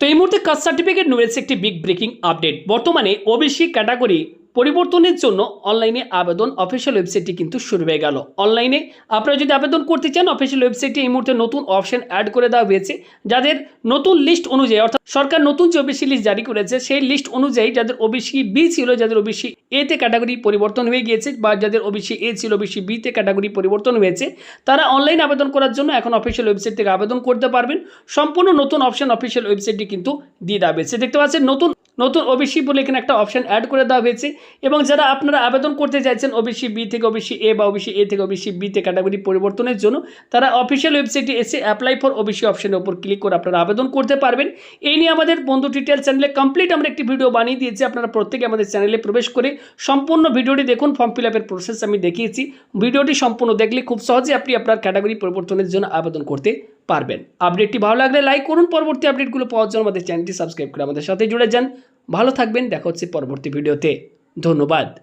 তো এই মুহূর্তে কাস্ট সার্টিফিকেট রয়েছে একটি বিগ ব্রেকিং আপডেট বর্তমানে ওবিসি ক্যাটাগরি পরিবর্তনের জন্য অনলাইনে আবেদন অফিসিয়াল ওয়েবসাইটটি কিন্তু শুরু হয়ে গেল। অনলাইনে আপনারা যদি আবেদন করতে চান, অফিসিয়াল ওয়েবসাইটে এই মুহূর্তে নতুন অপশন অ্যাড করে দেওয়া হয়েছে। যাদের নতুন লিস্ট অনুযায়ী, অর্থাৎ সরকার নতুন যে ওবিসি লিস্ট জারি করেছে, সেই লিস্ট অনুযায়ী যাদের ওবিসি বি ছিল, যাদের ওবিসি এতে ক্যাটাগরি পরিবর্তন হয়ে গিয়েছে বা যাদের ওবিসি এ ছিল ওবিসি বিতে ক্যাটাগরি পরিবর্তন হয়েছে, তারা অনলাইন আবেদন করার জন্য এখন অফিসিয়াল ওয়েবসাইট থেকে আবেদন করতে পারবেন। সম্পূর্ণ নতুন অপশন অফিসিয়াল ওয়েবসাইটটি কিন্তু দিয়ে দেওয়া হয়েছে। দেখতে পাচ্ছেন, নতুন নতুন ওবিসি বলে এখানে একটা অপশন অ্যাড করে দেওয়া হয়েছে। এবং যারা আপনারা আবেদন করতে চাইছেন ওবিসি বি থেকে ওবিসি এ বা ওবিসি এ থেকে ওবিসি বিতে ক্যাটাগরি পরিবর্তনের জন্য, তারা অফিসিয়াল ওয়েবসাইটে এসে অ্যাপ্লাই ফর ওবিসি অপশনের উপর ক্লিক করে আপনারা আবেদন করতে পারবেন। এই নিয়ে আমাদের বন্ধু টিটেল চ্যানেলে কমপ্লিট আমরা একটি ভিডিও বানিয়ে দিয়েছি। আপনারা প্রত্যেকে আমাদের চ্যানেলে প্রবেশ করে সম্পূর্ণ ভিডিওটি দেখুন। ফর্ম ফিল আপের প্রসেস আমি দেখিয়েছি। ভিডিওটি সম্পূর্ণ দেখলে খুব সহজে আপনি আপনার ক্যাটাগরি পরিবর্তনের জন্য আবেদন করতে পারবেন। আপডেটটি ভালো লাগলে লাইক করুন। পরবর্তী আপডেটগুলো পাওয়ার জন্য আমাদের চ্যানেলটি সাবস্ক্রাইব করে আমাদের সাথে জুড়ে যান। ভালো থাকবেন। দেখা হচ্ছে পরবর্তী ভিডিওতে। ধন্যবাদ।